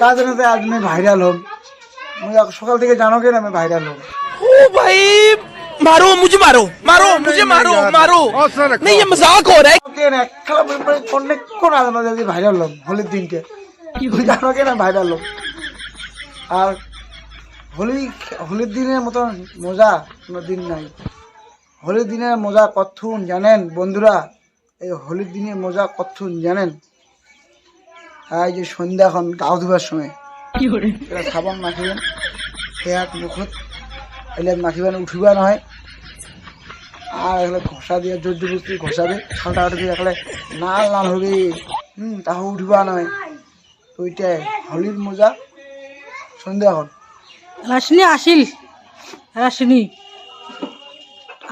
তার জন্য তো আজ আমি ভাইরাল হম আমি সকাল থেকে জানো কেন আমি ভাইরাল হম ओ भाई मारो मुझे मारो मारो मुझे मारो मारो नहीं ये मजाक हो रहा है কেন খেলা অনেক কোন আজ না যদি ভাইরাল হম হোলির দিনকে তুমি জানো কেন ভাইরাল হম আর হোলি হোলির দিনের মতন মজা কোনো দিন নাই হোলির দিনের মজা কথুন জানেন বন্ধুরা এই হোলির দিনের মজা কথুন জানেন আর এই যে সন্ধ্যা এখন গাও ধোবার সময়। এটা সাবান মাখিবেন সেয়াত মুখত এলে মাখিবেন উঠিবা নহয়। আর এগুলো ঘষা দিয়ে ঘষাবে ঠান্ডা দিয়ে এখানে লাল লাল হবে। হুম তাহলে উঠিবা নয় তো ওইটাই হোলির মজা। সন্ধ্যা এখন রাসনি আসিল রাসনি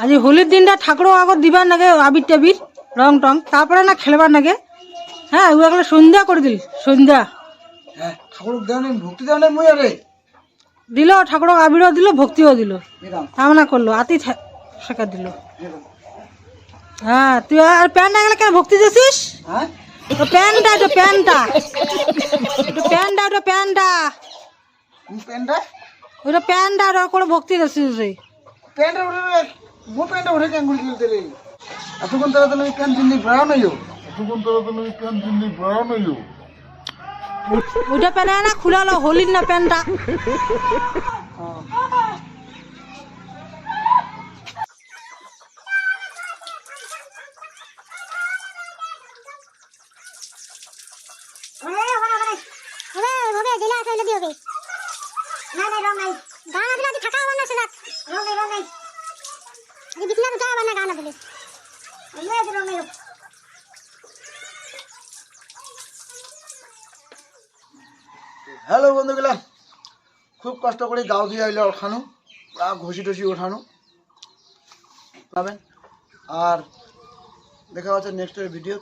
আজি হোলির দিনটা ঠাকুরও আগত দিবার নাগে আবির টাবির রং টং তারপরে না খেলবার নাগে? হ্যাঁ ওগুলো সন্ধ্যা করে দিল সন্ধ্যা। হ্যাঁ ঠাকুর দেওয়া নেই ভক্তি দেওয়া নেই মই আরে দিল ঠাকুরক আবিরও দিল ভক্তিও দিল। কামনা করল আতি শেখা দিল। হ্যাঁ তুই আর প্যান্টটা গেলে কেন ভক্তি দিয়েছিস? হ্যাঁ? প্যান্টটা তো প্যান্টটা। তো প্যান্টটা ওটা প্যান্টটা। প্যান্টটা? ওটা প্যান্টটা ওটা করে ভক্তি দিয়েছিস তুই? প্যান্টটা উঠে মো প্যান্টটা উঠে কেন গুলি রে? এতক্ষণ তারা তুমি প্যান্ট চিনি বেড়াও নাই তারা তুমি প্যান্ট চিনি বেড়াও নাই। ওইটা প্যান্ট না খুলালো হোলির না প্যান্টটা হ্যালো বন্ধুগুলা, খুব কষ্ট করে গাও দিয়ে আইলে ওঠানো পুরা ঘষি টসি ওঠানো পাবেন। আর দেখা হচ্ছে নেক্সট ভিডিও